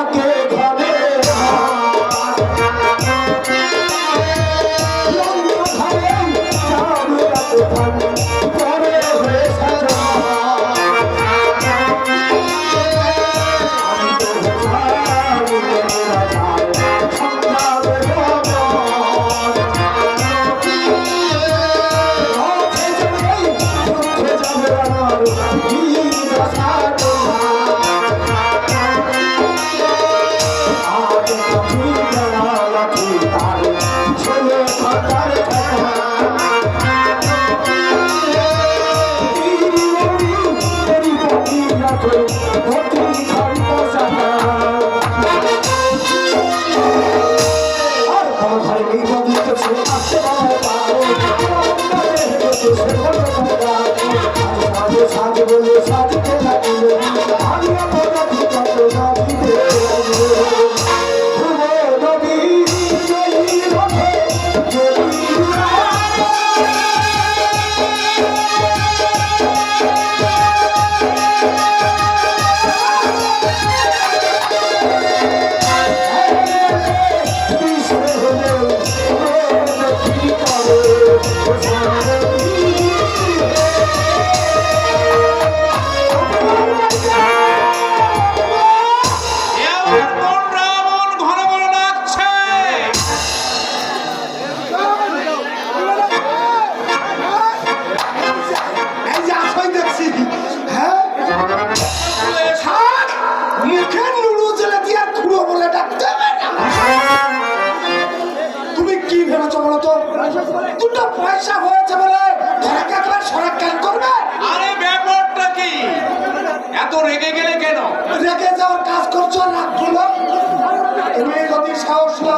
আমাকে ঘরে সাহস না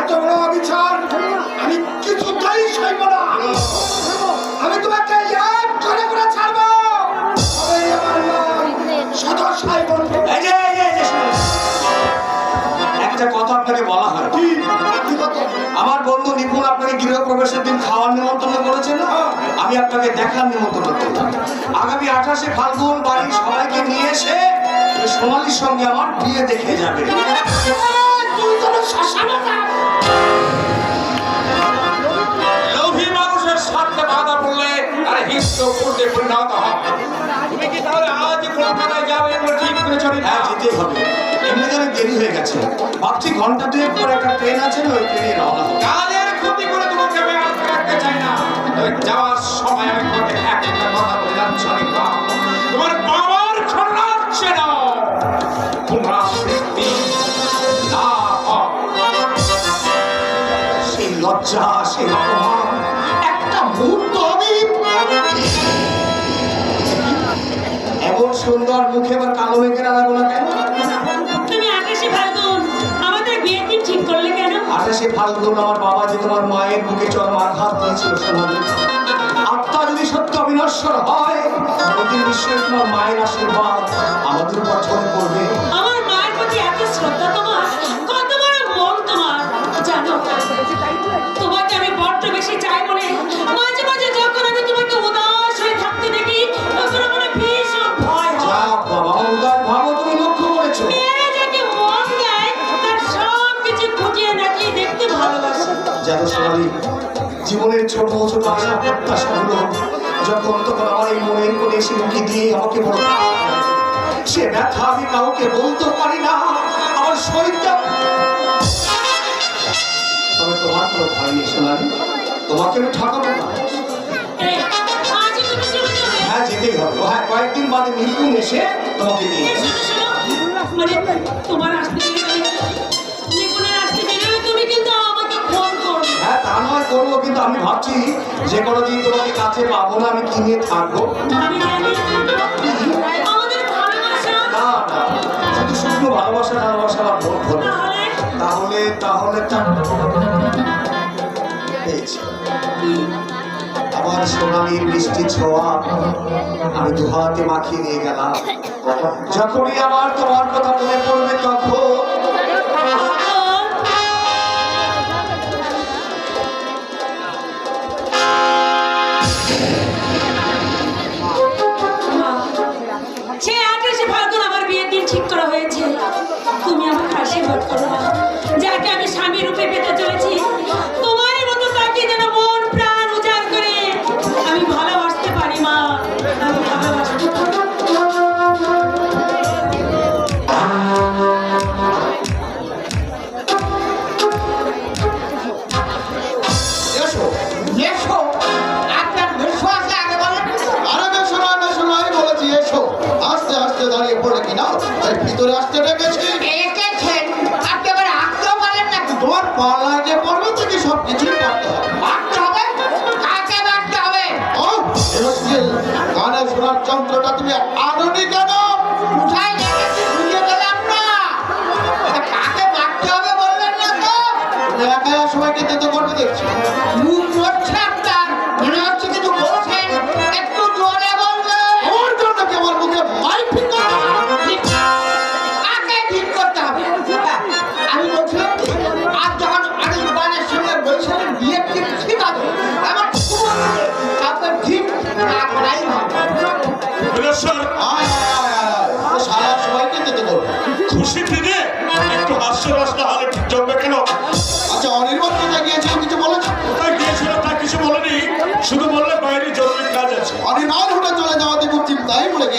এত বড় অবিচার আমি কিছুতেই সইব না। আমি তোমাকে এক করে করে ছাড়বো। আমার বলব। একটা কথা আপনাকে বলা হয়। বন্ধু নিপুণ আপনাকে গৃহ প্রবেশের দিন খাওয়ার নিমন্ত্রণ করেছেন না? আমি আপনাকে দেখার নিমন্ত্রণ করলাম আগামী আঠাশে ফাল্গুন বাড়ির সবাইকে নিয়ে এসে সোনালির সঙ্গে আমার বিয়ে দেখে যাবে। পরিণত হয় তুমি কি তাহলে আজ কলকাতায় যাবে? ঠিক করেছ রে? হ্যাঁ যেতেই হবে। এমনিতে অনেক দেরি হয়ে গেছে। ভাবছি ঘণ্টা দুয়েক পর একটা ট্রেন আছে না ওই ট্রেনে রওনা হবে। কাজের ক্ষতি করে তোমাকে আমি আটকে রাখতে চাই না। তবে যাওয়ার সময় আমি তোমাকে একটা কথা বলে যাচ্ছি অনেকটা তোমার বাবার খরনা হচ্ছে না। তোমরা না সেই লজ্জা সেই অপমান একটা মুহূর্ত এমন সুন্দর মুখে আবার কালো মেঘের আনাবো না কেন? তুমি আকাশে ফাল্গুন আমাদের বিয়ের দিন ঠিক করলে কেন? আঠাশে ফাল্গুন আমার বাবা যে তোমার মায়ের বুকে চরম আঘাত দিয়েছিল সোনালি আত্মা যদি সত্য অবিনশ্বর হয় প্রতিদিন নিশ্চয়ই তোমার মায়ের আশীর্বাদ আমাদের উপর ঝরে পড়বে আমার মায়ের প্রতি এত শ্রদ্ধা তোমার কত বড় মন তোমার। জানো তোমাকে আমি বড্ড বেশি চাই বলে সোনালি জীবনের ছোট ছোট আশা প্রত্যাশাগুলো যখন তখন আমার এই মনের কোণে এসে লুকিয়ে দিয়ে আমাকে বলো, সে ব্যথা আমি কাউকে বলতে পারি না, আমার শরীরটা তবে তোমার কোনো ভয় নেই সোনালি, তোমাকে আমি ঠকাবো না। হ্যাঁ যেতেই হবে। হ্যাঁ কয়েকদিন বাদে নিপুণ এসে তোমাকে নিয়ে মানে তোমার আসতে নয় করব কিন্তু আমি ভাবছি যে কোনো দিন তোমাকে কাছে পাবো না আমি কি নিয়ে থাকব শুধু শুধু ভালোবাসা ভালোবাসা আমার ভোট ভোট তাহলে? তাহলে আমার সোনালির মিষ্টি ছোঁয়া আমি দু হাতে মাখিয়ে নিয়ে গেলাম। যখনই আমার তোমার কথা মনে পড়বে তখন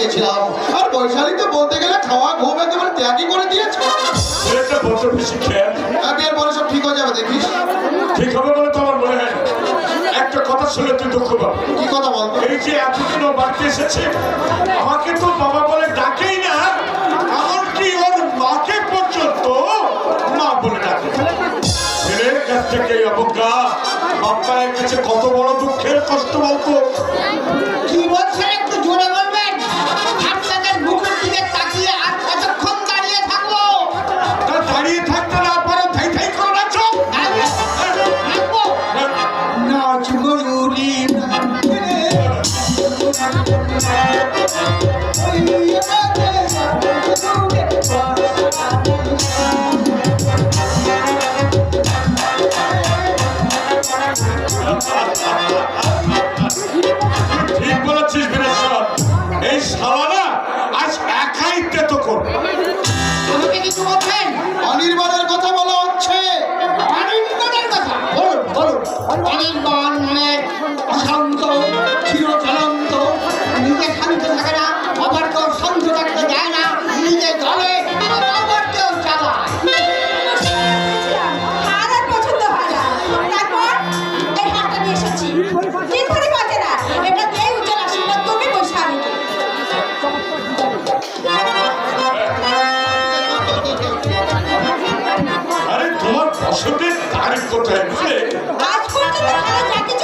দিয়েছিলাম। আর বৈশালীতে বলতে গেলে খাওয়া ত্যাগই করে দিয়েছে। পরে সব ঠিক হয়ে যাবে দেখিস। ঠিক হবে বলে মনে হয় একটা কথা শুনে তুই কথা এসেছে তো বাবা বলে ডাকেই না। মাকে মা বলে কাছে কত বড় দুঃখের কষ্ট বলতো। কি বলছেন? কাজ করতে হয় বুঝলে কাজ করতে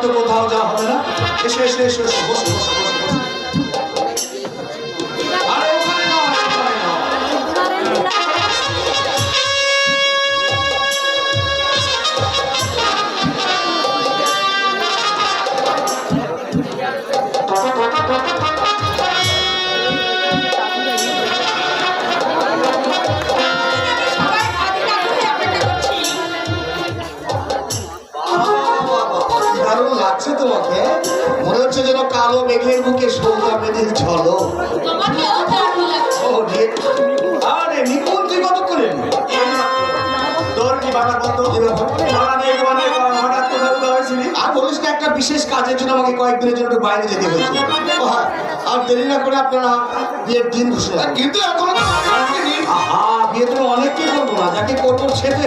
তো কোথাও যাওয়া হবে না। এসে এসে এসে বসো বসো। কালো মেঘের বুকে সৌদা মেঘের ঝলো আরে নিপুণ তুই তোর কি আর বলিস না একটা বিশেষ কাজের জন্য আমাকে কয়েকদিনের জন্য একটু বাইরে যেতে হয়েছে। হ্যাঁ, আর দেরি না করে আপনারা বিয়ের দিন ঘোষণা কিন্তু এখনও তো বিয়ে তুমি অনেককে করব না যাকে করব সে তো